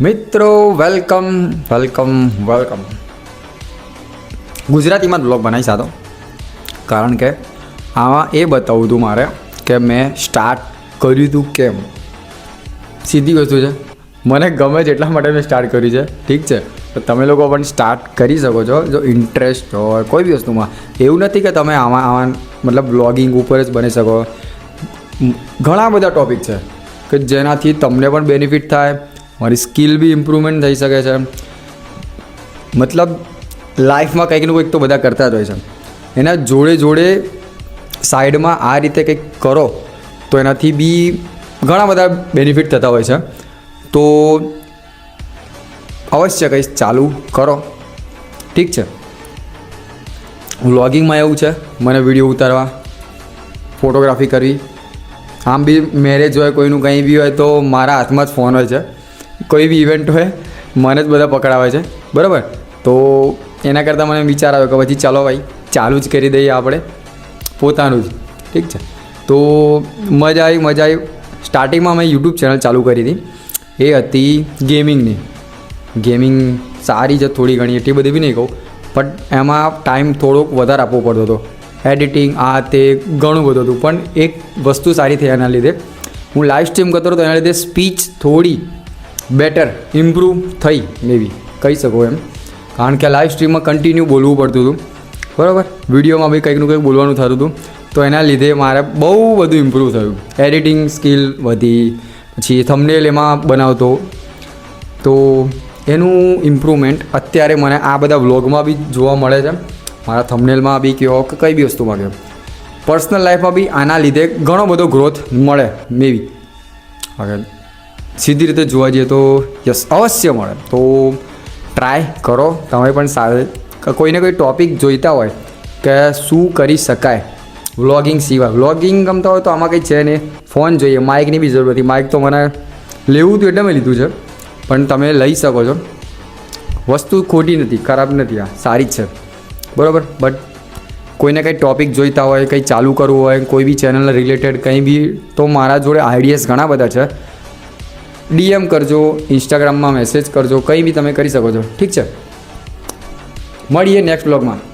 મિત્રો welcome welcome welcome ગુજરાતીમાં blog બનાવી સાતો કારણ કે આમાં એ બતાવવું હતું મારે કે મેં સ્ટાર્ટ કર્યું હતું કેમ. સીધી વસ્તુ છે. મને ગમે છે એટલા માટે મેં સ્ટાર્ટ કર્યું છે. ઠીક છે? તો તમે લોકો પણ સ્ટાર્ટ કરી શકો છો, જો ઇન્ટરેસ્ટ હોય, કોઈ બી વસ્તુમાં. એવું નથી કે તમે આમાં આમાં મતલબ બ્લોગિંગ ઉપર જ બની શકો. ઘણા બધા ટોપિક છે કે જેનાથી તમને પણ બેનિફિટ થાય મારી સ્કિલ બી ઇમ્પ્રુવમેન્ટ થઈ શકે છે. મતલબ લાઈફમાં કંઈક ને કંઈક તો બધા કરતા જ હોય છે. એના જોડે જોડે સાઈડમાં આ રીતે કંઈક કરો, તો એનાથી બી ઘણા બધા બેનિફિટ થતા હોય છે. તો અવશ્ય કંઈ ચાલુ કરો. ઠીક છે. વ્લોગિંગમાં એવું છે, મને વીડિયો ઉતારવા ફોટોગ્રાફી કરવી. આમ બી મેરેજ હોય, કોઈનું કંઈ બી હોય તો મારા હાથમાં જ ફોન હોય છે. કોઈ બી ઇવેન્ટ હોય, મને જ બધા પકડાવે છે. બરાબર? તો એના કરતાં મને વિચાર આવ્યો કે પછી ચાલો ભાઈ, ચાલુ જ કરી દઈએ આપણે. પોતાનું જ. ઠીક છે? તો મજા આવી મજા આવી. સ્ટાર્ટિંગમાં મેં યુટ્યુબ ચેનલ ચાલુ કરી હતી. એ હતી ગેમિંગની ગેમિંગ સારી છે થોડી ઘણી, એટલી બધી બી નહીં કહું. પણ એમાં ટાઈમ થોડોક વધારે આપવો પડતો હતો. એડિટિંગ આ તે ઘણું બધું હતું. પણ એક વસ્તુ સારી થઈ એના લીધે. હું લાઈવ સ્ટ્રીમ કરતો હતો, એના લીધે સ્પીચ થોડી બેટર ઇમ્પ્રૂવ થઈ મેબી કહી શકો એમ. કારણ કે લાઈવ સ્ટ્રીમમાં કન્ટિન્યુ બોલવું પડતું હતું. બરાબર? વિડીયોમાં બી કંઈકનું કંઈક બોલવાનું થતું હતું. તો એના લીધે મારે બહુ બધું ઇમ્પ્રૂવ થયું. એડિટિંગ સ્કિલ વધી, પછી થમનેલ એમાં બનાવતો. તો એનું ઇમ્પ્રુવમેન્ટ અત્યારે મને આ બધા વ્લોગમાં બી જોવા મળે છે. મારા થમનેલમાં બી કહો કે કઈ બી વસ્તુમાં કહો પર્સનલ લાઈફમાં બી આના લીધે ઘણો બધો ગ્રોથ મળે મેબી હવે સીધી રીતે જોવા જઈએ તો યસ, અવશ્ય મળે. તો ટ્રાય કરો. તમે પણ સારું કોઈને કોઈ ટોપિક જોઈતા હોય કે શું કરી શકાય વ્લોગિંગ સિવાય. વ્લોગિંગ ગમતા હોય તો આમાં કંઈ છે નહીં. ફોન જોઈએ માઇકની બી જરૂર હતી. માઇક તો મને લેવું હતું એટલે મેં લીધું છે. પણ તમે લઈ શકો છો. વસ્તુ ખોટી નથી, ખરાબ નથી આ. સારી જ છે. બરાબર? બટ કોઈને કંઈ ટોપિક જોઈતા હોય, કંઈ ચાલુ કરવું હોય, કોઈ બી ચેનલના રિલેટેડ કંઈ બી, તો મારા જોડે આઈડિયાઝ ઘણા બધા છે. ડીએમ કરજો ઇન્સ્ટાગ્રામમાં મેસેજ કરજો, કંઈ બી તમે કરી શકો છો. ઠીક છે? મળીએ નેક્સ્ટ બ્લોગમાં